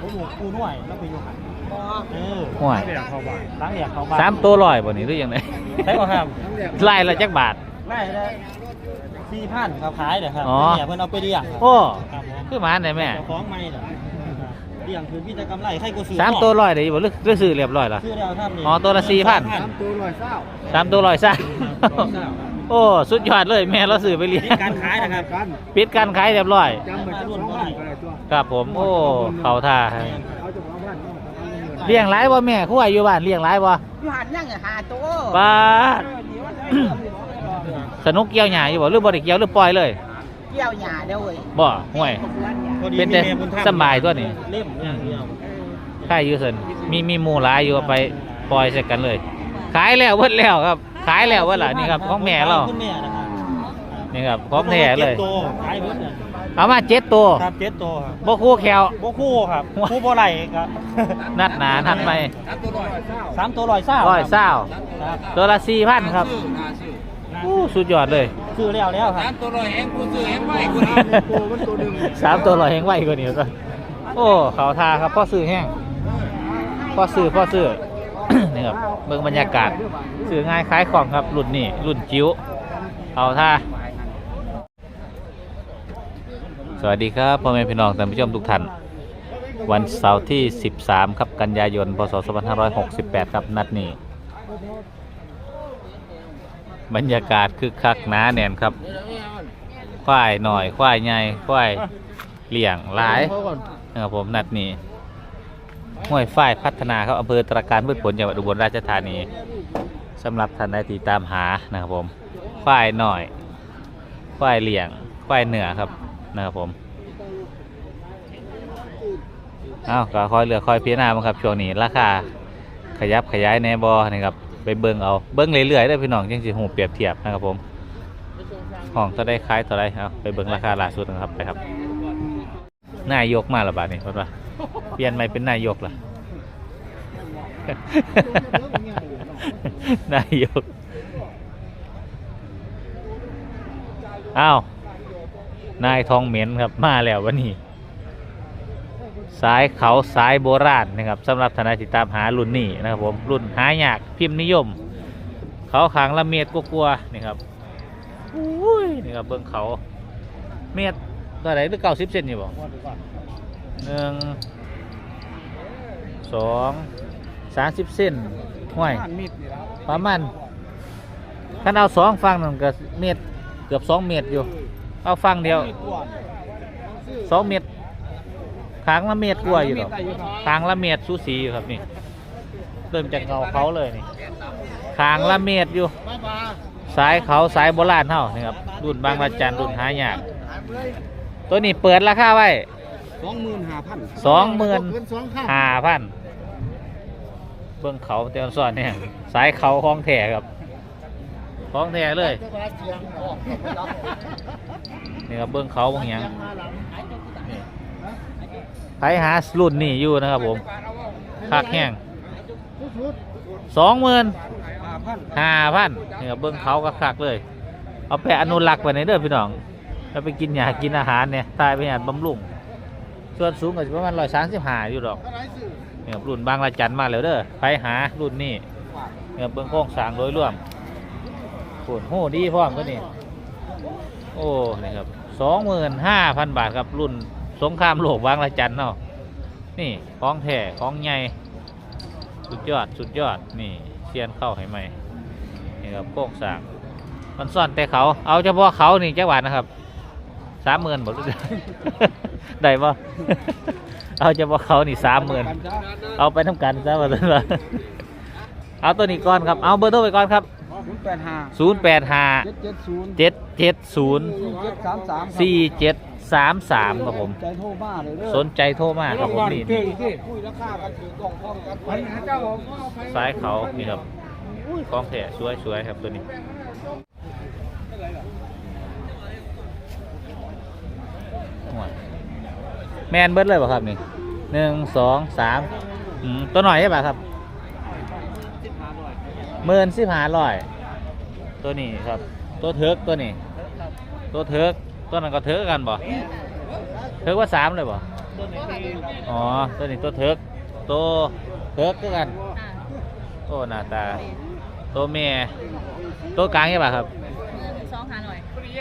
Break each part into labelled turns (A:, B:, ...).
A: ผมบอกกูหน่วยแล้วไปอยู่หันเออ
B: ห่วย
A: ล้างเหลี่ยมเข้าบ้านล้างเหลี่ยมเข้าบ้าน
B: สามตัวร้อยบ่นี่หรือยังไง
A: ใช่ป่ะครับ
B: ไล่ละจักบาท
A: ไล่ได้สี่พันครับขายเดี๋ยวครับ
B: อ๋อ
A: เนี่ยเพิ่นเอาไปเลี้ยงครับ
B: โอ้
A: ครับผม
B: คือหมาไหนแม่
A: เจ้าของไม่เด้อเลี้ยงคือพี่จะกำไรให้กูซื้อ
B: สามตัวร้อยได้บ่หรือหรือซื้อเรียบร้อยล่ะ
A: ซื้อแล้วครับนี่
B: อ๋อตัวละ4,000
A: สามตัวร้อยเศร้า
B: สามตัวร้อยซะ โอ้สุดยอดเลยแม่เราซื้อไปเลี้ย
A: นี่
B: ง
A: การขายนะครับ
B: ปิดการขายเรียบร้อย
A: จำไปรุ่นเท่าไหร่ก็ได้ตัว
B: ครับผมโอ้เขาท่าให้
A: เอาเจ้าของบ้านเอาเอาเงิน
B: เลี้ยงหลายบ่แม่คู่อายุบ้านเลี้ยงหลายบ่
C: อยู่หันยังไงหาตัว
B: ป้าดสนุกเกี่ยวหญ้าอยู่บ่หรือบ่ได้เกี่ยวหรือปล่อยเลย
C: เกี่ยวหญ้าเด้อเว้ย
B: บ่ห่วย
A: พอดี
B: เป็นแต่
A: มีแม่บุญธรรม
B: สำบายตัวนี้
A: เล่มอย่างเดียว
B: ค่ายอยู่เซินมีมีหมู่หลายอยู่เอาไปปล่อยใส่กันเลย ขายแล้วเบิดแล้วครับ ขายแล้วเบิดล่ะนี่ครับของแม่เรา
A: คุณแม่นะครับ
B: นี่ครับของแท้เลย
A: จ็ดตัวขายเบิดเลย
B: เอามาเจ็ดตัว
A: ครับเจ็ดตัวครับ
B: บ่คู่แคว
A: บ่คู่ครับคู่บ่ไหลครับ
B: นัดหนานัดไป
A: สามตัวร้อยเศร้า
B: ร้อยเศร้า
A: ครับ
B: ตัวละสี่พันครับอู้สุดยอดเลย
A: ซื้อแล้วแล้วครับ
C: ตัวลอยแหงกูซื้อแหงไว้กู
A: ตัวมันตัวหนึ่ง
B: สามตัวลอยแห้งไวกว่านี้ก็โอ้เขาทาครับพ่อซื้อแห้งพ่อซื้อพ่อซื้อ นี่ครับเมืองบรรยากาศซื้อง่ายขายของครับรุ่นนี้รุ่นจิ๋วเขาท่าสวัสดีครับพ่อแม่พี่น้องท่านผู้ชมทุกท่านวันเสาร์ที่ 13 ครับกันยายน พศ 2568 ครับนัดนี้ บรรยากาศคึกคักหนาแน่นครับ ควายหน่อย ควายใหญ่ ควายเลี้ยงหลายนะครับผมนัดนี้ ห้วยฝ้ายพัฒนาครับอำเภอตราการพืชผลจังหวัดอุบลราชธานีสำหรับท่านใดที่ตามหานะครับผมควายหน่อยควายเลี้ยงควายเหนือครับนะครับผมอ้าวก็คอยเหลือคอยพิจารณาครับช่วงนี้ราคาขยับขยายในบอนะครับไปเบิ่งเอาเบิ่งเรื่อยๆได้พี่น้องจังสิหูเปรียบเทียบนะครับผมห้องจะได้ขายต่อได้เอาไปเบิ่งราคาล่าสุดนะครับไปครับนายกมาและบาทนี่เพิ่นว่า ปลี่ยนใหม่เป็นนายกล่ะ นายก อ้าว นายทองเหม็นครับมาแล้ววันนี้ สายเขาสายโบราณนะครับสำหรับทนายติดตามหารุ่นนี้นะครับผมรุ่นหายากพิมพ์นิยม เขาขางละเมียดกลัวๆนี่ครับอุ้ยนี่ครับเบื้องเขา เมตรตัวไหนหรือเก้าสิบเซนอยู่บ่หนึ่ง สองสามสิบเซนห้วยประมาณถ้าเอาสองฟังนั่นก็เมตรเกือบสองเมตรอยู่ เอาฟังเดียวสองเมตรขางละเมตรกว่าอยู่หรอกขางละเมตรสูสีอยู่ครับนี่เริ่มจากเงาเขาเลยนี่ขางละเมตรอยู่ สายเขาสายโบราณเท่านี่ครับรุ่นบางระจันรุ่นหายากตัวนี้เปิดราคาไว้
A: สองหมื่นห้าพัน
B: สองหมื่น
A: เงินสองข้าง
B: ห้าพัน เบื้องเขาเตียนซ่อนเนี่ยสายเขาของแท้ครับของแท้เลยนี่ครับเบื้องเขาบางอย่างไผหารุ่นนี่อยู่นะครับผมคักแห้งสองหมื่น
A: ห้าพัน
B: นี่ครับเบื้องเขาก็คักเลย เอาไปอนุรักษ์ไว้ในเด้อพี่น้องแล้วไปกินหญ้ากินอาหารเนี่ยตายไปหาบำรุงส่วนสูงก็ประมาณร้อยสามสิบห้าอยู่ดอก เนี่ยรุ่นบางระจันมาแล้วเด้อไปหารุ่นนี้เนี่ยเบื้องโครงสร้างโดยรวมโอ้โหดีพร้อมก็นี่โอ้นี่ครับสองหมื่นห้าพันบาทครับรุ่นสงครามโลกบางระจันเนาะนี่ของแท้ของใหญ่สุดยอดสุดยอดนี่เซียนเข้าให้ใหม่นี่ครับโครงสางมันซ่อนแต่เขาเอาเฉพาะเขานี่จักบาทนะครับสามหมื่นหมดได้ปะ เอาเฉพาะเขานี่สามหมื่นเอาไปทำกันซะว่าซั่นว่าเอาตัวนี้ก่อนครับ เอาเบอร์โทรไปก่อนครับ
A: ศูนย์แปดห้า
B: ศูนย์แปดห้า
A: เจ็ดเจ็ดศูนย์
B: เจ็ดเจ็ดศูนย์
A: สี่เจ็ดสามสาม
B: สี่เจ็ดสามสามครับผม
A: ใจโทรมาเลยเด้อ
B: สนใจโทรมาครับผมนี่นี่
A: คุยราคากันถือกล่องพร้อมกันไปหาเจ้าของเอาไป
B: ซ้ายเขานี่ครับอุ้ยของแท้สวยสวยครับตัวนี้โอ้ย แมนเบิร์ดเลยป่ะครับนี่หนึ่งสองสามอืมตัวหน่อยใช่ป่ะครับหมื่นสิบห้าร้อยตัวนี้ครับ ตัวเทิร์กตัวนี้ ตัวเทิร์กตัวนั้นก็เทิร์กกันบ่เทิร์กว่าสามเลยบ่
A: บ
B: อ๋อตัวนี้ตัวเทิกตัวเทิกคือกันโอ้หน้าตาตัวเมียตัวกลางใช่ป่ะครับ
D: สองหาหน่อย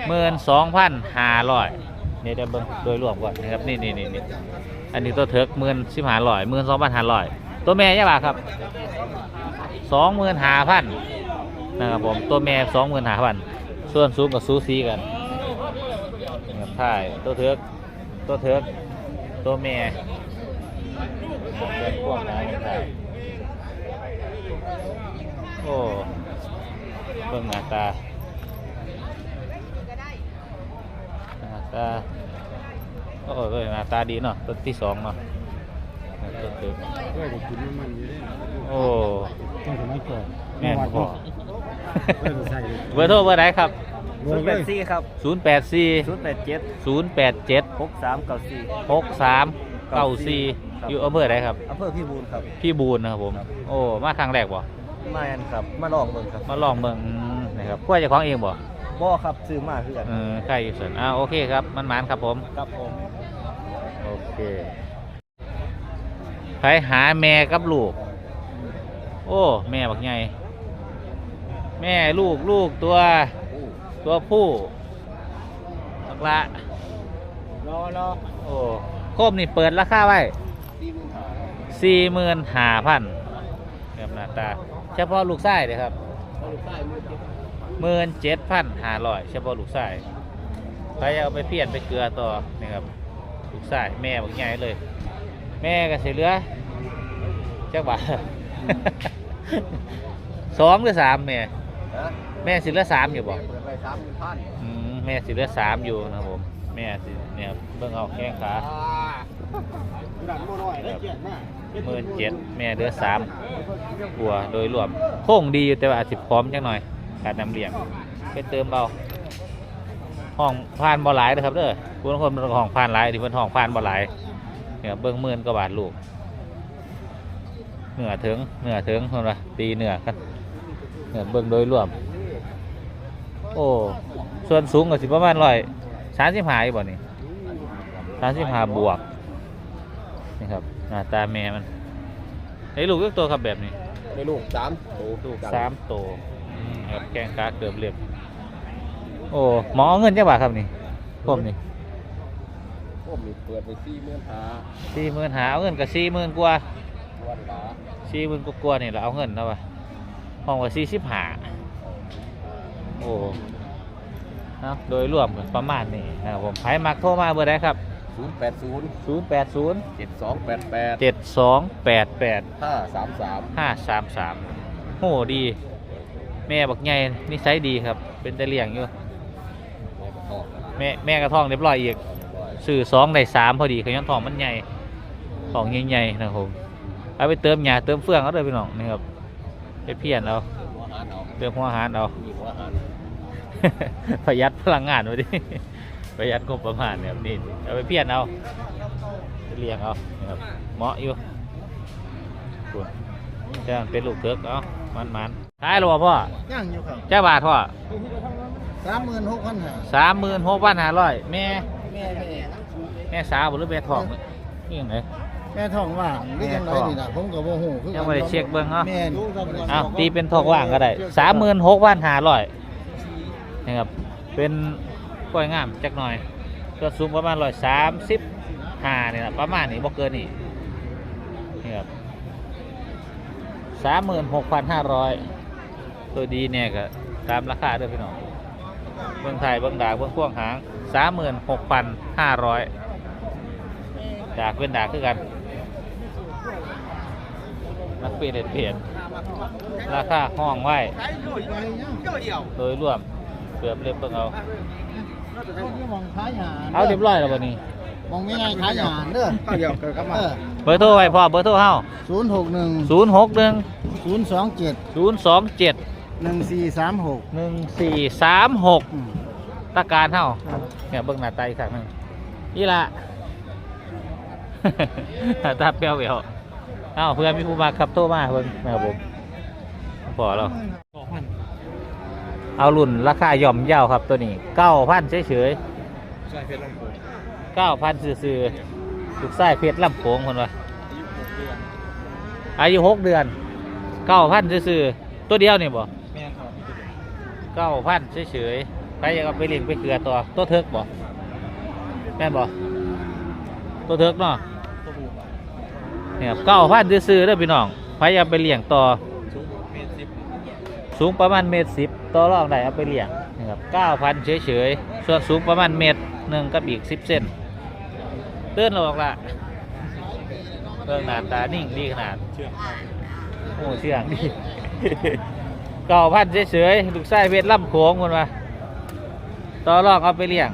B: หมื่นสองพันห้าร้อย นี่เดี๋ยเบิ่งโดยรวมก่อนนะครับนี่นี่นี่นี่อันนี้ตัวเทิกหมื่นสิบห้าร้อยหมื่นสองพันห้าร้อยตัวแม่ใช่ป่ะครับสองหมื่นห้าพันนะครับผมตัวแม่สองหมื่นห้าพันส่วนสูงกับสูสีกันนะครับถ่ายตัวเทิกตัวเทิกตัวแม่เป็นพวกนั้นครับโอ้เบิ่งหน้าตา หน้า ตาโอ้ยหน้าตาดีเนาะต้นที่สองเนาะต้นตึก
A: เพื่อจะกินน้ำมันอยู่ได้
B: โอ้
A: ต้องสมัยก่อน
B: แม่นพ่อ
A: เพื่อจะใส่
B: เบอร์โทรเบอร์ไหนครับ
A: เบอร์เลขสี่ครับ
B: 084
A: ศูนย์แปดเจ็ด
B: 087
A: หกสามเก้าสี่
B: 6394อยู่อำเภอไหนครับ
A: อำเภอพี่บูนครับ
B: พี่บูนนะครับผม โอ้ มาครั้งแรกบ่
A: มาอันครับ มาลองเบิ่งครับ
B: มาลองเบิ่งนะครับกล้วยเจ้าของเองบ่
A: บ่ครับซื้อมาคือกัน
B: เออใกล้อยู่ส่วนอ่าโอเคครับมันหมานครับผม
A: ครับผม
B: โอเคไปหาแม่กับลูก โอ้แม่บักใหญ่แม่ลูกลูกตัวตัวผู้บักละ
A: รอรอ
B: โอ้โคมนี่เปิดราคาไว้สี่หมื่นห้าพันเริ่มหน้าตา เฉพาะลูกไส้เลยครับ หมื่นเจ็ดพันห้าร้อยเฉพาะลูกไส้ใครจะเอาไปเพี้ยนไปเกลือต่อนี่ครับลูกไส้แม่บักใหญ่เลย แม่ก็เสียเหลือจักบาทสองหรือสามแม่
A: ฮะ
B: แม่สิเหลือสามอยู่บ่
A: เปิดไปสามหมื่นพัน
B: อืมแม่สิเหลือสามอยู่นะครับผม แม่สิเนี่ยครับเบิ่งเอาแข้งขา
A: ดันบ่น้อยได้เกียรติมาก
B: หมื่นเจ็ดแม่เหลือสามหัวโดยรวมโค้งดีอยู่แต่ว่าอาจจะพร้อมจังหน่อย ขาดน้ำเลี้ยงไปเติมเอาห้องผ่านบ่หลายนะครับเด้อคุณคนเป็นห้องผ่านหลายที่เพิ่นห้องผ่านบ่หลายเนี่ยเบิ่งหมื่นกว่าบาทลูกเหนือถึงเหนือถึงคนละตีเหนือกันเนี่ยเบิ่งโดยรวม โอ้ส่วนสูงก็สิประมาณร้อยสามสิบห้าอยู่บ่นี่สามสิบห้าบวกนี่ครับหน้าตาแม่มันไอ้ลูกเลือกตัวครับแบบนี้
A: ในลูกสามโต
B: ลูกสามโตวอืม ครับแกงกาเกือบเรียบโอ้หมอเอาเงินจ้าบาทครับนี่ผมนี่
A: ผมนี่เปิดไปสี่หมื่นห้า
B: สี่หมื่นหาเอาเงินกับสี่หมื่นกว่า
A: วันละ
B: สี่หมื่นกว่าๆนี่แหละเอาเงินแล้ววะห้องว่าสี่สิบห้าโอ้เนาะโดยรวมกันประมาณนี้นะครับผมไผมักโทรมาเบอร์ใดครับ
A: ศูนย์แปดศูนย์
B: ศูนย์แปดศูนย์
A: เจ็ดสองแปดแปด
B: เจ็ดสองแปดแปด
A: ห้าสามสาม
B: ห้าสามสามโหดี แม่บักใหญ่นิสัยดีครับ เป็นแต่เลี้ยงอยู่ แม่แม่กระท้องเรียบร้อยอีกสื่อสองได้สามพอดีขยันทองมันใหญ่ทองใหญ่ๆนะครับผมเอาไปเติมหยาเติมเฟืองเอาเลยพี่น้องนี่ครับไปเพี้ยนเอา
A: หัวหารเอา
B: เติมหัวอาหารเอา
A: มีหัวหาร
B: ประหยัดพลังงานไว้ดิประหยัดงบประมาณเนี่ยครับนี่เอาไปเพี้ยนเอาไปเลี้ยงเอานะครับเหมาะอยู่ตัวจ้างเป็นลูกเถิกเอามันมัน ๆท้ายหรอพ่อ
A: ย่างอยู่ครับ
B: เจ้าบาทพ่อ
A: สามหมื่นหกพันห้า
B: สามหมื่นหกพันห้าร้อยแม่
A: แม่แม่
B: แม่สาวหรือแม่ทองนี่ยังไง
A: แม่ท้องว่างหรือยังไงนี่นะผมก็บ่ฮู้คือ
B: ยังไม่ได้เช็คเบิ่งเนาะ
A: แม่น
B: อ้าวตีเป็นทองว่างก็ได้สามหมื่นหกพันห้าร้อยนะครับเป็นกล้วยงามจักหน่อยตัวสูงประมาณร้อยสามสิบห้านี่แหละประมาณนี้บ่เกินนี่นี่ครับสามหมื่นหกพันห้าร้อย ตัวดีเนี่ยก็ตามราคาเด้อพี่น้องเบื้องไทยเบื้องดากเบื้องพ่วงหางสามหมื่นหกพันห้าร้อยดากเป็นดากคือกันนักเปลี่ยนเปลี่ยนราคาห้องไว้โดยรวมเกือบเรียบเบิ่งเอา
A: มองขายหา
B: เอาเรียบร้อยแล้ววันนี้
A: มองไม่ไงขายหาเด้อข้าวเดียวเกิดกับมา
B: เบอร์โทรไว้พ่อเบอร์โทรเฮา
A: ศูนย์หกหนึ่ง
B: ศูนย์หกหนึ่ง
A: ศูนย์สองเจ็ด
B: ศูนย์สองเจ็ด
A: หนึ่งสี่สามหก
B: หนึ่งสี่สามหกตะการเฮาเนี่ยเบิ่งหน้าตาอีกครั้งหนึงนี่ละหน้าตาเปรี้ยวเปรี้ยวเอ้าเพื่อนมีผู้มาขับโทรมาเพิ่นนะครับผมพอแล้วเอารุ่นราคาย่อมเยาวครับตัวนี้เก้าพันเฉย
A: ใช่เพชรลำพูน
B: ๆเก้าพันซื่อๆลูกไส้เพชรลำโขงคนวะอายุหกเดือนเก้าพันซื่อๆตัวเดียวนี่บ่
A: แม่ครับ
B: เก้าพันเฉยๆใครอยากเอาไปเลี้ยงไปเกลือตัวตัวเทิกบ่แม่นบ่ตัวเทิกเนาะ
A: ตัวบู
B: เนี่ยเก้าพันซื้อๆเด้อพี่น้องใครอยากไปเลี้ยงต่อ
A: สูงเมตรสิบ
B: สูงประมาณเมตรสิบต่อรองได้เอาไปเลี้ยงนะครับเก้าพันเฉยๆส่วนสูงประมาณเมตรหนึ่งกับอีกสิบเซนเลื่อนเราออกละเรื่องหน้าตานิ่งดีขนาด
A: เชื่อม
B: โอ้เชื่องดี เก้าพันเฉยๆลูกไส้เพชรล่ำโขงคนมาต่อรองเอาไปเลี้ยง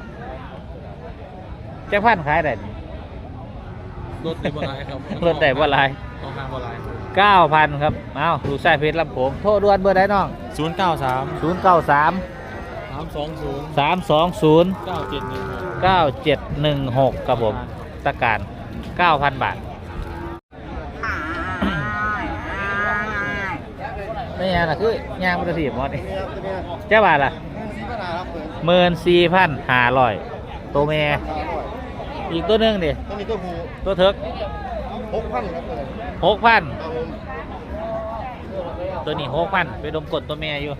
B: จะพันขายได้นี่
A: รถได้บ่หลายครับ
B: รถได้บ่หลาย
A: ต้องห้างบ่หลาย
B: เก้าพันครับเอาลูกไส้เพชรล่ำโขงโทษด่วนเบอร์ใดน้อง
A: ศูนย์เก้าสาม
B: ศูนย์เก้าสาม
A: สามสองศูนย์
B: สามสองศูนย์
A: เก้าเจ็ดหนึ่งหก
B: เก้าเจ็ดหนึ่งหกครับผมตะการเก้าพันบาท ยางนะคือยางมันจะถีบมดนี่เจ้าบาทล่ะหมื่นสี่พันหาร้อยตัวแม่อีกตัวหนึ่งดิ
D: ตัวนี้ก็หู
B: ตัวเถิก
D: หกพันครับ
B: หกพันตัวนี้หกพันไปดมกดตัวแม่อยู่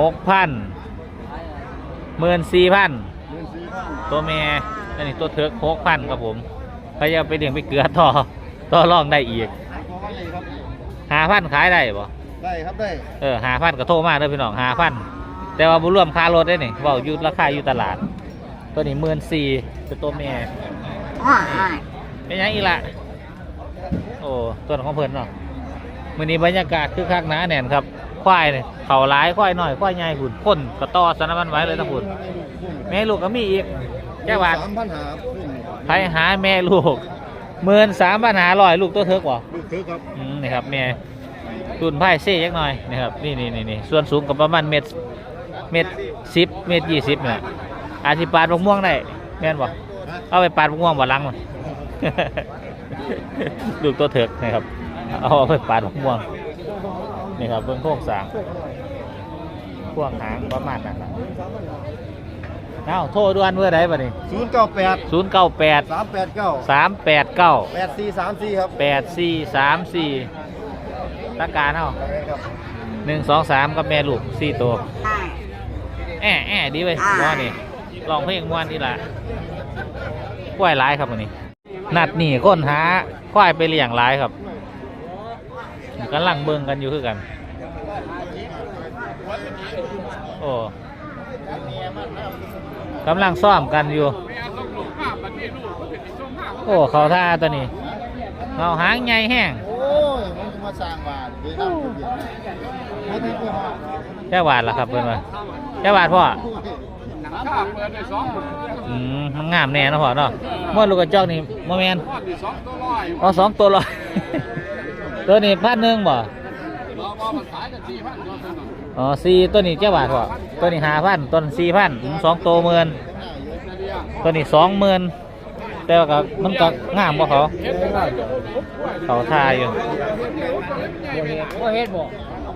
B: หกพันหมื่นสี่พัน
D: หมื่นสี่พัน
B: ตัวแม่อันนี้ตัวเถิกหกพันครับผมพยายามไปเลี้ยงไปเกลือต่อต่อรองได้อีก หาพันขายได้ปะ
D: ได้ครับได้
B: เออหาพันก็โทรมาเด้อพี่น้องหาพันแต่ว่าบุรวมค่ารถได้นี่เว่าอยู่ราคาอยู่ตลาด ตัวนี้หมื่นสี่เป็นตัวแม่เป็นหยังอีกละโอ้ตัวของเพิ่นเนาะมื้อนี้บรรยากาศคือคักหนาแน่นครับ ควายเนี่ยเขาหลายควายน้อยควายใหญ่หุ่นพ่นกระต่อสนมันไว้เลยทั้งหุ่นแม่ลูกก็มีอีกแก้วบาท
D: สามพันหาขึ้น
B: ใครหาแม่ลูก หมื่นสามปัญหาลอยลูกตัวเถิกว่ะ
D: ลูกคือครับ
B: อืมนี่ครับแม่ตุนไพ่เซ่ยักหน่อยนะครับนี่นี่นี่นี่ส่วนสูงกับประมาณเมตรเมตรสิบเมตรยี่สิบเนี่ยอาจจะปาดมะม่วงได้แม่นบ่เอาไปปาดมะม่วงบ่หลังมันลูกตัวเถิกนะครับเอาไปปาดมะม่วงนี่ครับเบื้องโค้งสร้างพ่วงหางประมาณนั้นนะ เอ้าโทรด่วนเมื่อใดบ่นี่
D: ศูนย์เก้าแปด
B: ศูนย์เก้าแปด
D: สามแปดเก้า
B: สามแปดเก้า
D: แปดสี่สามสี่ครับ
B: แปดสี่สามสี่ตะการเอา
D: ได้ครับ
B: หนึ่งสองสามกับแม่ลูกสี่ตัวแอะแอะดีเว้ยว่านี่ลองเพลงมวนนี่ละควายร้ายครับวันนี้ นัดหนีค้นหาควายไปเลี้ยงร้ายครับกำลังเบิ่งกันอยู่คือกัน โอ้ กำลังซ่อมกันอยู่ โอ้ เขาท่าตัวนี้เงาหางใหญ่แห้ง
D: โอ้ยมันจะมาสร้างบ้านเดี๋ยวน้ำจะเบียดไม่ได้ไปหา
B: แค่บาทละครับเพื่อนว่าแค่บาทพ่อ
C: ข้าเปิดได้สอง
B: อืมมันงามแน่เนาะพ่อเนาะมอดลูกกระจอกนี่โมแมน
C: ข้อที่สองตัวร้อย
B: เอาสองตัวเลยตัวนี้พันหนึ่งบ่ อ๋อสี่ตัวนี้เจ้าบาทพอตัวนี้หาพันตัวนี้สี่พันสองตัวหมื่นตัวนี้สองหมื่นแต่ว่าก็มันก็งามบ่เขาเขาทาย
C: อยู่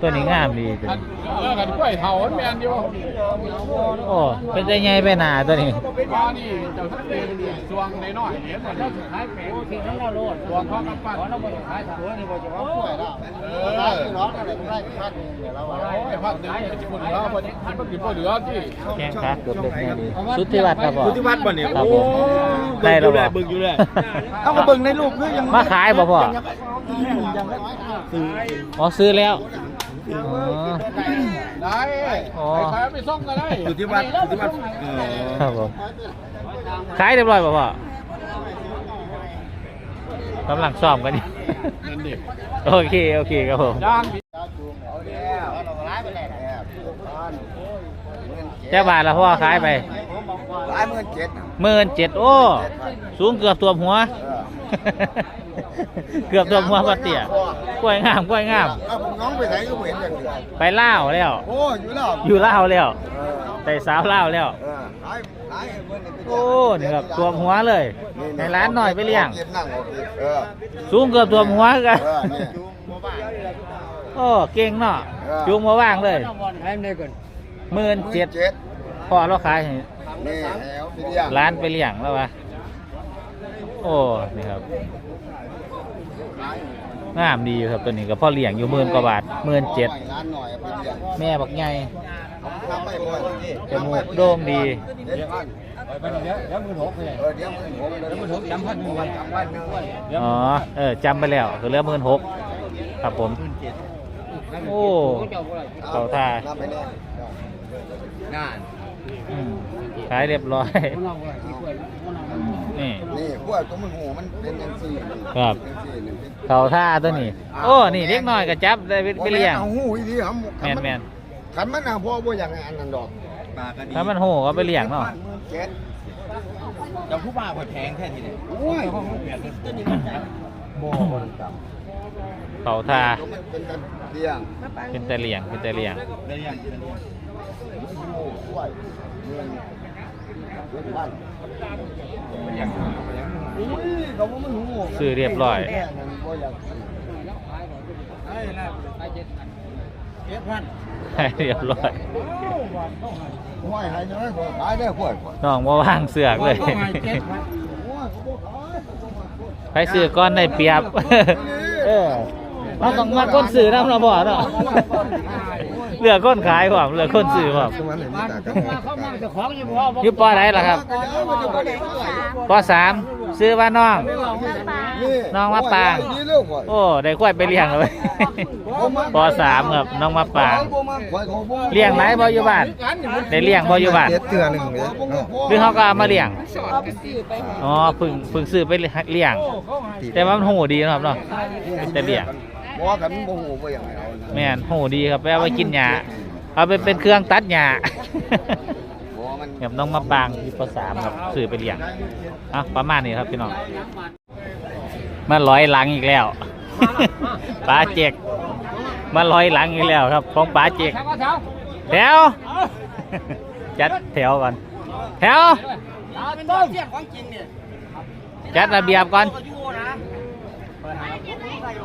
B: ตัวนี้งามดีตัวนี้
C: เออกันกล้วยเถามันแม่นอยู่
B: โอ้เป็นใจใหญ่ไปหนาตัวนี้
C: ว่านี่เจ้าทั้งเป็นสวงในน้อยเห็นว่าเจ้าสุดท้ายเป็นที่ทั้งเราโลดสวงพ่อกำปั้นเราบ่ขายถัวนี่บ่จะว่า
D: ป่วยแล้วเออได้ร้อนอะไรก็ได้พันเดี๋ยวเราว่า
C: โอ้ยพัดหนึงจะคนเหลือบ่มันบ่กินบ่เหลือที่
B: แข้งขาเกือบเล็กแน่ดีสุดที่วัดครับพ่อ
A: พุทธิวัฒน์บ่เนี่ย
B: ครับ
A: โอ้
B: ผมได้แล้วบ่
A: เบิ่งอยู่เลยเอาก็เบิ่งในรูปคือยัง
B: มาขายบ่พ่อ
D: ยังไม่ซื้อ
B: อ๋อซื้อแล้ว อ๋อ
C: ได้
B: อ๋อ
C: ขายไปส่งก็ได้
A: พุทธิวัฒน์พุทธิวัฒน์เออ
B: ครับผมขายเรียบร้อยป่ะพ่อกำลังซ้อมกันอยู่
C: นั่นดิ
B: โอเค โอเคครับผม
C: ย่าง
B: เจ้าบาทละพ่อขายไป
D: หลายหมื่นเจ็ด
B: หมื่นเจ็ดโอ้ สูงเกือบตัวมหัว เกือบตัวมหัวปะเตี่ยกล้วยงามกล้วยงาม
D: เอาผมน้องไปไหนก็ไม่เห็นอย่างเดียว
B: ไปล่าวแล้ว
D: โอ้อยู่แล้ว
B: อยู่ล่าวแล้ว
D: เออ
B: แต่สาวล่าวแล้ว
D: เออหลายหลายเมื่อนี่
B: โอ้นี่ครับตัวมหัวเลย ในร้านหน่อยไปเลี้ยง
D: นั่งโอเคเออ
B: สูงเกือบตัวมหัวกัน
D: เออเนี่ย
B: โอ้เก่งเนาะจูงมาว่างเลยหมื่นเจ็ด
D: เจ็ด
B: พอเราขายให้
D: นี่แล้วพี่เลี้ยง
B: ร้านไปเลี้ยงแล้ววะ โอ้นี่ครับงามดีครับตัวนี้ก็พ่อเลี้ยงอยู่หมื่นกว่าบาทหมื่นเจ็ด
D: ร้านหน่อยพี่เลี้ยง
B: แม่บักใหญ่
D: ทำไปบ่อย
B: จมูกโด่งดี
D: เดี๋ยวพัน
C: เดี๋ยวเดี๋ยวมือหกเลย
D: เออเดี๋ยวมึงผมเดี๋ยวมึงผมจำพันหนึ่งวันจำพันหนึ่งวัน
B: อ๋อเออจำไปแล้วคือเหลือหมื่นหกครับผมโอ้เขาท่า
D: นับไปเลยงาน
B: อืมขายเรียบร้อย นี่
D: นี่พวกตัวมันหูมันเป็นยังสี่
B: ครับ
D: ยังสี่หนึ่งเป็น
B: เขาท่าตัวนี้ โอ้ นี่เล็กน้อยก็จับได้ไปเลี้ยง
D: เอาหูอีดีครับ
B: แมนแมน
D: ขันมันเอาพ่อบ่อย่างไงอันนั้นดอก
B: ถ้ามันโหก็ไปเลี้ยงเนาะ
D: เจ็ด
A: จะผู้บ่าวแพงแค่ทีเนี่ย
D: โอ้ย
A: บ่บ่จับ
B: เขาท่า
D: มันเป็นกันเลี้ยง
B: เป็นแต่เลี้ยงเป็นแต่เลี้ยง
A: เดี๋ยวยัง
D: โอ้กล้วยเงินเงินพันอุ้ยเขาว่ามันหู
B: ซื้อเรียบร้อย
A: เรี
B: ยบร้อย
D: ห้อยหายน้อยกว่าว่า
B: งเสือกเลย
D: โอ้ยเขาบ่ขายเขาบ่ขาย
B: ไปซื้อก้อนได้เปียบเออเราต้องมาก้นซื้อน้ำเราบ่เนาะ เหลือก้นขายพร้อมเหลือก้นซื้อพร้อม
D: มันเห็นตากัน
B: อยู่ปอไหนล่ะครับปอสามซื้อว่าน้องน้องมะปาง
D: นี่เร็วกว่า
B: โอ้ได้ควายไปเลี้ยงเลยปอสามครับน้องมะปางเลี้ยงไหนบ่อยู่บ้านได้เลี้ยงบ่อยู่บ้าน
D: เจ็ดเตือหนึ่งเลย
B: หรือเขาก็เอามาเลี้ยงอ๋อเพึ่งเพึ่งซื้อไปเลี้ยงแต่ว่ามันโหดีเนาะครับเนาะแต่เลี้ยง
D: บ่กันโมโหบ่อย่างไรเอานะ
B: แม่นโหดีครับไปเอาไปกินหญ้าเอาไปเป็นเครื่องตัดหญ้า
D: บ่มัน
B: กับน้องมะปางที่ปสามครับซื้อไปเลี้ยงอะประมาณนี้ครับพี่น้องมาร้อยหลังอีกแล้วปลาเจกมาร้อยหลังอีกแล้วครับของปลาเจกแถว จัดแถวก่อนแถว
A: ต้นเสียงของจริงเนี่ย
B: จัดระเบียบก่อน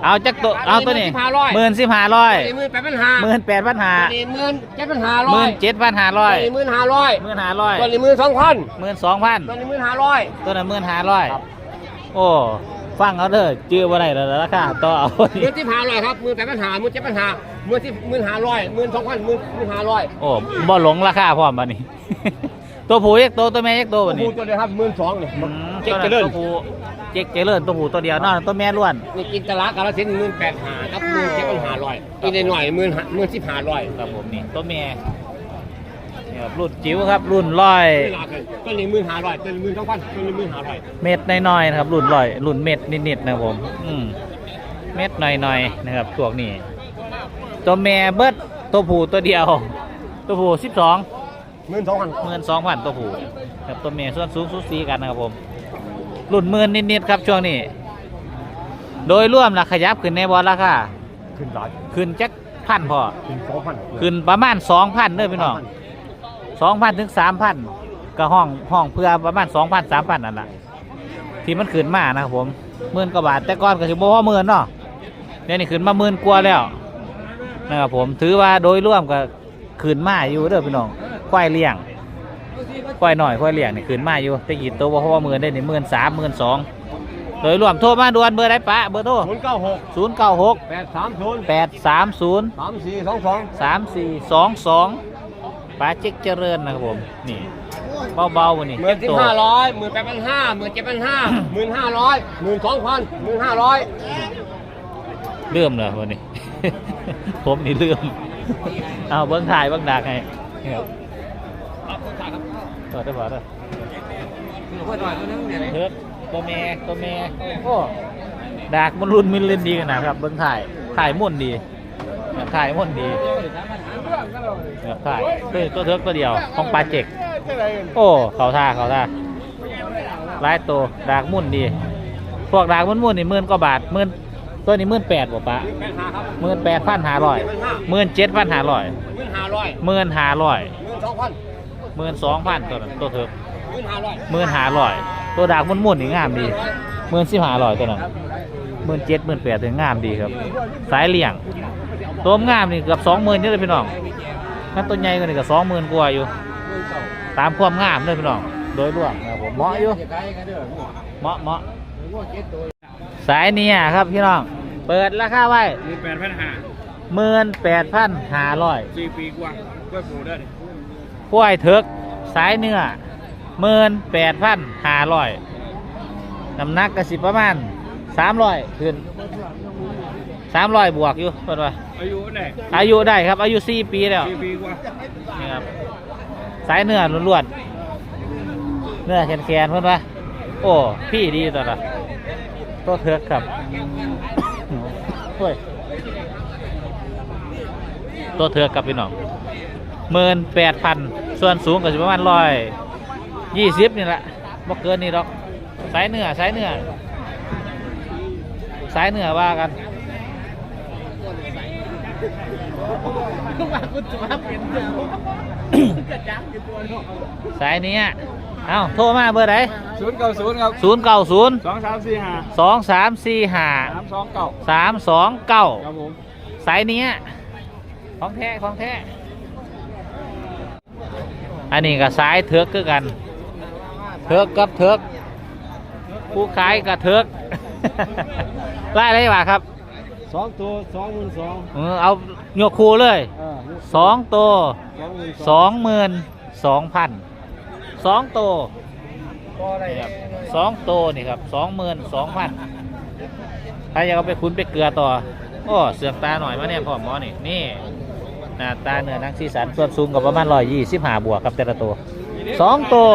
B: เอาจักตัวเอาตัวนี้หมื่นสิบห้าร้อย
C: หมื่นแปดพันห้า
B: หมื่นแปดพันห้า
C: ตัวนี้หมื่นเจ็ดพันห้า
B: ห
C: ร้อ
B: มื่
C: ย
B: นเจ็ดพันห้าร้
C: ตั
B: อ
C: วยนี้หมื่นห้าร้อย
B: หมื่นห้าร้อย
C: ตัวนี้หมื่นสองพัน
B: หมื่นสองพัน
C: ตัวนี้หมื่นห้าร้อย
B: ตัวนั้นหมื่นห้าร้อยโอ้ฟังเอาเด้อจื้อบ่ได้แล้วราคาต่อเอา
C: หมื่นที่ห้าร้อยครับหมื่นแปดพันห้าหมื่นเจ็ดพันห้าหมื่นที่หมื่นห้าร้อยหมื่นสองพันหมื่นหมื่นห้าร้อย
B: โอ้บ่หลงราคาพร้อมบัดนี้ ตัวผู้ยักโตวตัวแม่ยักโตวบัดนี้
C: ตัวเดียวครับหมื่นสองเนี่ย
B: อืม
C: เจ๊กเจริญ
B: ตัวผู้เจ๊กเจริญตัวผู้ตัวเดียวเนอนตัวแม่ล้วน
C: นี่กินตลาดกาลสินธุ์หมื่นแปดห้าครับหมื่นเจ็ดพันห้าร้อยอีกหน่อยหมื่นห้าหมื่นสิบห้าร้อย
B: ครับผมนี่ตัวแม่นี่ครับรุ่นจิ๋วครับรุ่นร้อย
C: เวลาเลยตัวนี้หมื่นห้าร้อยตัวนี้หมื่นสองพันตัวนี้หมื่นห้าร้อย
B: เม็ดน้อยๆนะครับรุ่นร้อยรุ่นเม็ดนิดๆนะครับผมอืมเม็ดหน่อยๆนะครับพวกนี้ตัวแม่เบิดตัวผู้ตัวเดียว ตัวผู้สิบสอง
C: หมื่นสองพัน
B: หมื่นสองพันตัวผู้กับตัวเมียส่วนสูงสูสีกันนะครับผม รุ่นหมื่นนิดๆครับช่วงนี้ โดยร่วมราขยับขึ้นในบอลราคา
C: ขึ้นร้อย
B: ขึ้นจักพันพอ
C: ขึ้นสองพัน
B: ขึ้นประมาณสองพันเด้อพี่น้องสองพันถึงสามพันก็ห้องห้องเพื่อประมาณสองพันสามพันนั่นแหละที่มันขึ้นมานะครับผมหมื่นกว่าบาทแต่ก่อนก็ถือว่าหมื่นเนาะเดี๋ยนี้ขึ้นมาหมื่นกว่าแล้วนะครับผมถือว่าโดยร่วมก็ขึ้นมาอยู่เด้อพี่น้องควายเลี้ยง ควายหน่อยควายเลี้ยงนี่ขึ้นมาอยู่แต่กี่ตัวบ่เพราะว่าหมื่นได้นี่หมื่นสามหมื่นสองโดยรวมโทรมาด่วนเบอร์ไรปะเบอร์โทร
C: ศูนย์เก้าหก
B: ศูนย์เก้าหก
C: แปดสามศูนย์
B: แปดสามศูนย์
C: สามสี่สองสอง
B: สามสี่สองสองปลาเจ๊กเจริญนะครับผมนี่เบาๆวันนี้
C: หมื่นสิบ
B: ตัว
C: ห้าร้อยหมื่นแปดพันห้าหมื่นเจ็ดพันห้าหมื่นห้าร้อยหมื่นสองพันหมื่นห้าร้อย
B: เลื่อมเลยวันนี้ ผมนี่เลื่อมเอาเบิ้งถ่ายเบิ้งดักให้ นี่ครับต่อได้บ่ได้เทิดตัวแม่ตัวแม่โอ้ดักมันรุนมินเล่นดีขนาดครับเบิ้งถ่ายถ่ายม่วนดีถ่ายม่วนดีเนี่ยถ่ายตัวตัวเทิกตัวเดียวของปลาเจกโอ้เขาท่าเขาท่าหลายตัวดากมุ่นดี พวกดากมุ่นมุ่นๆนี่หมื่นกว่าบาทหมื่นตัวนี้หมื่นแปดบ่ปะ
C: แปดห้าครับ
B: หมื่นแปดพันห้าร้อยหมื่นเจ็ดพันห้าร้อย
C: หมื่นห้าร้อย
B: หมื่นห้าร้อย
C: หมื่นสองพัน
B: หมื่นสองพันตัวนั้นตัวเถิก
C: หมื่นห้าร้อย
B: หมื่นห้าร้อย ตัวดากมุ่นมุ่นๆนี่งามดีหมื่นสิบห้าร้อยตัวนั้นหมื่นเจ็ดหมื่นแปดถึงงามดีครับ สายเลี่ยงตัวงามนี่เกือบสองหมื่นเยอะเลยพี่น้องถ้าตัวใหญ่กว่านี่ก็สองหมื่นกว่าอยู่ ตามความงามเลยพี่น้อง โดยรวมนะครับผมเหมาะอยู่
A: จะขายกันเด้อหัว
B: เหมาะเหมาะ
A: หัวเจ็ดตัว
B: สายเนี้ครับพี่น้อง เปิดราคาไว้
C: มีแปดพันห้า
B: หมื่นแปดพันห้าร้อย
C: สี่ปีกว่าเพื่อปูได้ ดิ
B: กล้วยเถิกสายเนื้อหมื่นแปดพันห้าร้อยน้ำหนักก็สิประมาณสามร้อยขึ้นสามร้อยบวกอยู่เพิ่นว่า
C: อายุไหน
B: อายุได้ครับ อายุสี่ปีแล้ว
C: สี่ปีกว่า
B: นี่ครับสายเนื้อล้วนๆเนื้อแขนๆเพื่อนปะโอ้พี่ดีตัวละตัวเทือกครับโอ้ยตัวเทือกกับพี่น้อง หมื่นแปดพันส่วนสูงก็จะประมาณร้อยยี่สิบนี่แหละบ่เกินนี่ดอกสายเนื้อสายเนื้อสายเนื้อว่ากันสายนี้อะเอ้าโทรมาเบอร์ไหน
C: ศูนย์เก้าศูนย์ครับ
B: ศูนย์เก้าศูนย์
C: สองสามสี่ห้า
B: สองสามสี่ห้า
C: สามสองเก้า
B: สามสองเก้า
C: ครับผม
B: สายนี้อะของแท้ของแท้ อันนี้ก็สายเถือกคือกัน เถือกกับเถือกผู้ขายกับเถือกไล่อะไรวะครับ
A: สองตัวสองหมื่นสอง
B: เออเอายกคูเลย
A: เออ
B: สองตัว
A: สองหมื่น
B: สองหมื่นสองพันสองตัว
A: พอได้
B: นี่ครับสองตัวนี่ครับสองหมื่นสองพันถ้าอยากเอาไปคุ้นไปเกลือต่อ โอ้ เสือกตาหน่อยมาเนี่ยพ่อหมอนี่นี่ หน้าตาเนื้อนังสีสันส่วนสูงกับประมาณร้อยยี่สิบห้าบวกครับแต่ละตัวสองตัว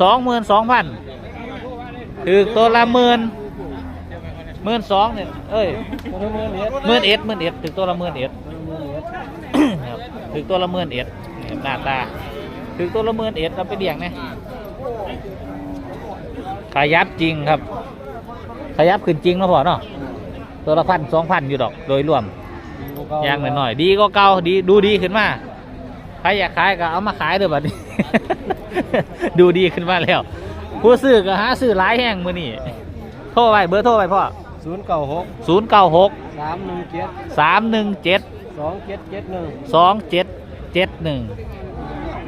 B: สองหมื่นสองพันถือตัวละหมื่นหมื่นสองเนี่ยเอ้ย
A: หมื่นเอ็ด
B: หมื่นเอ็ดหมื่นเอ็ดถึงตัวละหมื่นเอ็ดถึงตัวละหมื่นเอ็ดหน้าตาถึงตัวละหมื่นเอ็ดเราไปเลี้ยงนะขยับจริงครับ ขยับขึ้นจริงเนาะพ่อเนาะตัวละพันสองพันอยู่ดอกโดยรวม ย่างหน่อยๆดีก็เก่าดีดูดีขึ้นมาใครอยากขายก็เอามาขายเด้อบัดนี้ ดูดีขึ้นมาแล้ว ผู้ซื้อก็หาซื้อหลายแห้งมือนี่โทรไปเบอร์โทรไปพ่อ
A: ศูนย์เก้าหก
B: ศูนย์เก้าหก
A: สามหนึ่งเจ็ด
B: สามหนึ่งเจ็ด
A: สองเจ็ดเจ็ดหนึ่ง
B: สองเจ็ดเจ็ดหนึ่ง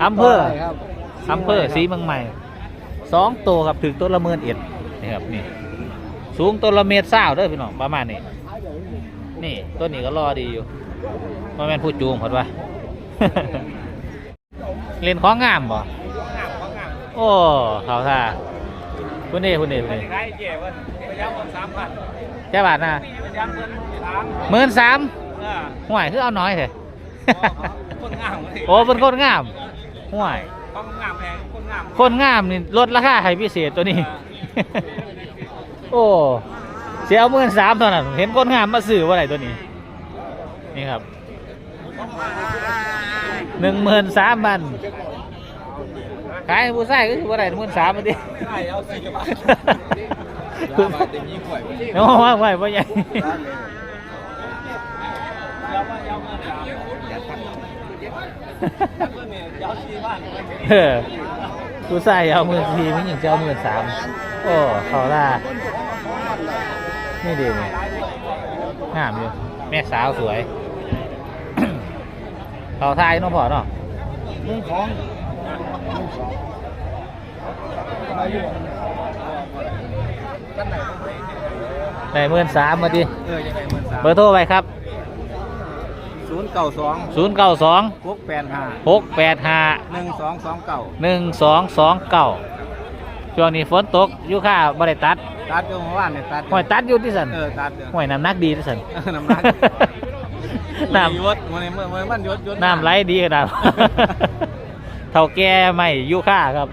B: อำเภอ
A: ครับ
B: อำเภอศรีเมืองใหม่สองตัวครับถึงตัวละเมินเอ็ดนี่ครับนี่สูงตัวละเมตรเศร้าเด้อพี่น้องประมาณนี้ นี่ตัวนี้ก็รอดีอยู่มาแม่นผู้จูงพอดว่า เล่นของงามบ่โอ้เขาท่าคุณนี่คุณนี่คุณนี่
C: ขายเจ๋วันพยายามหมดสามพัน
B: แค่บาทนะ
C: พยายามเงินสาม
B: หมื่นสาม
C: เออ
B: ห่วยคือเอาน้อยเถอะ
C: คนงาม
B: โอ้เป็นคนงามห่วย
C: คนงามแพงคนงาม
B: คนงามนี่ลดราคาให้พิเศษตัวนี้ โอ้ เสียเอาหมื่นสามตอนนั้นเห็นคนงามมาซื้อว่าไรตัวนี้ นี่ครับหนึ่งหมื่นสามพันขายให้ผู้ใส่ก็คือว่าไรหมื่นสามมาดิ
C: ใช่เอาสี่บาท
B: โอ้ว่าไหวว่าใหญ่เออผู้ใส่เอาหมื่นสี่ไม่ยังจะเอาหมื่นสามโอ้เขาล่า นี่ดีนี่งามอยู่แม่สาวสวย เขาทายเน้องพ่อเนาะ
A: หนึ่งของ
B: ได้หมื่นสามมาดิ
C: เออยังไงมันสาม
B: เบอร์โทรไปครับ
C: ศูนย์เก้าสอง
B: ศูนย์เก้าสอง
C: หกแปดห้า
B: หกแปดห้า
C: หนึ่งสองสองเก้า
B: หนึ่งสองสองเก้าช่วงนี้ฝนตกอยู่ค่าบ่ได้ตัด
C: ตัดก็เมื่อวานเนี่ยตัด
B: ห้อยตัดอยู่ที่สัน
C: เออตัดเดี๋ยว
B: ห้อยน้ำหนักดีที่สัน
C: เออน้ำหนัก
B: น้
C: ยศมันเมื่อเมื่อมันยศยศำ
B: น้ำไหลดีกระดาษเท่าแก่ไม่อยู่ค่าครับ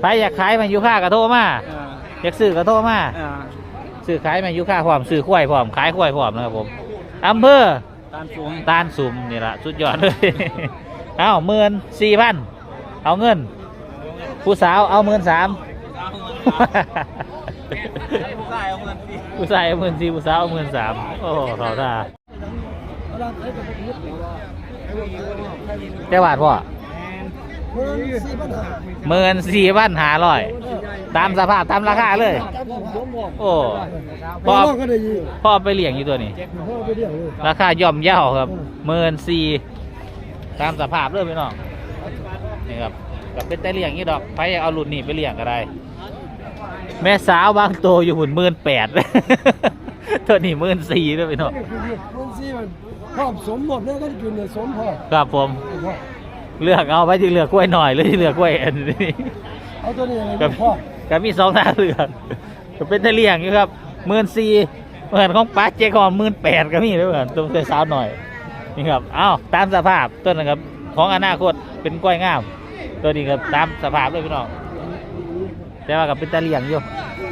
B: ใครอยากขายมาอยู่ค่าก็โทรมา
C: เออ
B: อยากซื้อก็โทรมา
C: เออ
B: ซื้อขายมาอยู่ค่าพร้อมซื้อข้วยพร้อมขายข้วยพร้อมนะครับผมอำเภอ
C: ตานสูง
B: ตานสุ่มนี่ละสุดยอดเลยเอาหมื่นสี่พันเอาเงิน ผู้สาวเอาหมื่นสาม
C: ผู้ชายเอาเงินพี่
B: ผู้ชายเอาหมื่นสี่ผู้สาวเอาหมื่นสามโอ้เขาท่าเจ้าบาทพ่อหมื่นสี่พันหาร้อย ตามสภาพตามราคาเลย โอ้พ่อพ่อไปเลี้ยงอยู่ตัวนี้ ราคาย่อมเย่าครับหมื่นสี่ตามสภาพเลยพี่น้องนี่ครับกับเป็นแต่เลี้ยงนี่ดอกไปเอารุ่นนี้ไปเลี้ยงก็ได้ แม่สาวบางตัวอยู่หุ่นหมื่นแปดตัวนี้หมื่นสี่ด้วยพี่น้อง
A: มันสิมันพร้อมสมหมดเลยก็กินเนี่ยสมพอ
B: ครับผม
A: พ่อ
B: เลือกเอาไปที่เลือกกล้วยหน่อยหรือที่เลือกกล้วยอันนี้
A: เอาตัวนี้อะไร
B: กับ
A: พ่อ
B: กับมีสองทางเลือกก็เป็นแต่เลี้ยงอยู่ครับหมื่นสี่เหมือนของป้าเจ๊กอนหมื่นแปดก็มีด้วยเหมือนตัวสาวหน่อยนี่ครับเอ้าตามสภาพต้นนะครับของอนาคตเป็นกล้วยงาม ตัวนี้ครับตามสภาพเลยพี่น้อง แต่ว่ากับเป็นตะเลียงอยู่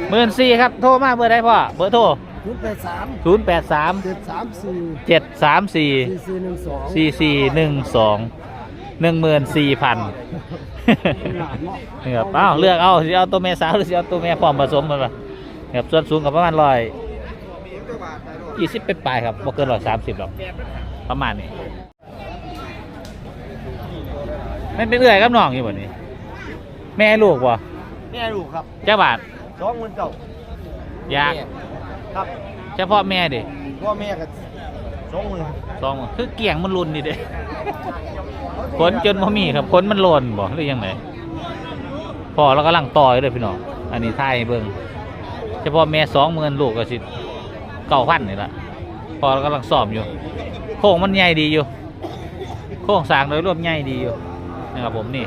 B: หมื่นสี่ครับ โทรมาเบอร์ได้พ่อ เบอร์โทร
A: ศูนย์แปดสาม
B: ศูนย์แปดสาม
A: เจ็ดสามสี่
B: เจ็ดสามสี่
A: สี่สี่หนึ่งสอง
B: สี่สี่หนึ่งสองหนึ่งหมื่นสี่พันนี่ครับเอ้าเลือกเอาสิเอาตัวแม่สาวหรือสิเอาตัวแม่พร้อมผสมมันปะครับส่วนสูงกับประมาณร้อยยี่สิบเป็นปลายครับบ่เกินร้อยสามสิบหรอกประมาณนี้มันเป็นเอื่อยกับน้องอยู่บ่นี้ แม่ลูกบ่
D: แม่ลูกครับ
B: เจ้าบาท
D: สองหมื่นเก้า
B: อยาก
D: ครับ
B: เฉพาะแม่ดิ
D: พ่อแม่ก็สองหมื่น
B: สองคือเกี่ยงมันรุนนี่เด้ขนจนบ่มีครับขนมันหล่นบ่หรือยังไงพอเรากำลังต่ออยู่เลยพี่น้องอันนี้ท่ายให้เบิ่งเฉพาะแม่สองหมื่นลูกก็สิเก้าพันนี่ละพอเรากำลังสอบอยู่ โค้งมันใหญ่ดีอยู่ โค้งสร้างโดยรวมใหญ่ดีอยู่นะครับผมนี่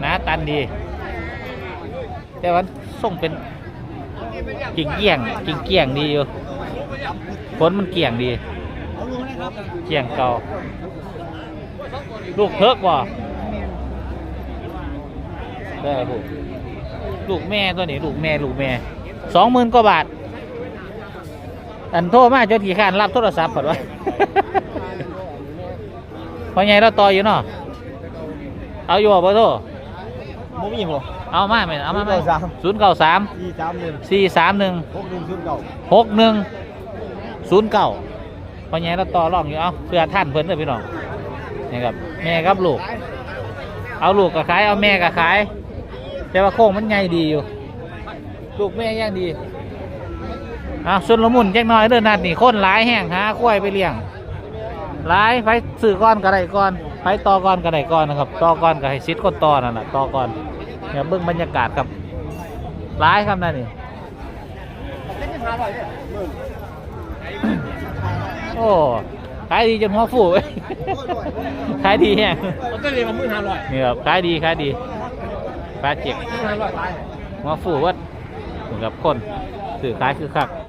B: หนาตันดี แต่ว่าส่งเป็นกิ่งเกี่ยงกิ่งเกี่ยงดีอยู่ขนมันเกี่ยงดีเกี่ยงเก่าลูกเทิกว่ะได้ครับลูกแม่ตัวนี้ลูกแม่ลูกแม่สองหมื่นกว่าบาท อันโทรมากจนกี่ขานรับโทรศัพท์ผ่อนวะพอไงเราต่ออยู่เนาะเอาอยู่บ่เบอร์โทร
D: มุ้มีบ่
B: เอามาไหมเอามาไหม
D: 093
B: ศูนย์เก้าสาม
D: สี่สามหนึ่ง
B: สี่สามหนึ่ง
D: หกหนึ่งศูนย์เก้า
B: หกหนึ่งศูนย์เก้าพอไงเราต่อรองอยู่เอาเพื่อท่านเพิ่นเด้อพี่น้องนี่ครับแม่กับลูก เอาลูกก็ขายเอาแม่ก็ขาย แต่ว่าโค้งมันใหญ่ดีอยู่ ลูกแม่ย่างดีเอาส่วนละมุนจักหน่อยเด้อนัดนี่คนหลายแห้งหาควายไปเลี้ยงหลายไปซื้อก้อนก็ได้ก้อน ไปต่อก้อนก็ได้ก้อนนะครับต่อก้อนก็ให้ซิดคนต่อนั่นแหละต่อก้อนเนี่ยเบิ่งบรรยากาศครับหลายครับนั่นนี่โอ้ขายดีจนหัวฟูขายดีแฮง
C: เอาตัวนี้มามือห้าร้อย
B: นี่ครับขายดีขายดีปลาเจ็บ
C: ห้อยตาย
B: หัวฟูวัดเหมือนกับคนสื่อขายคือคัก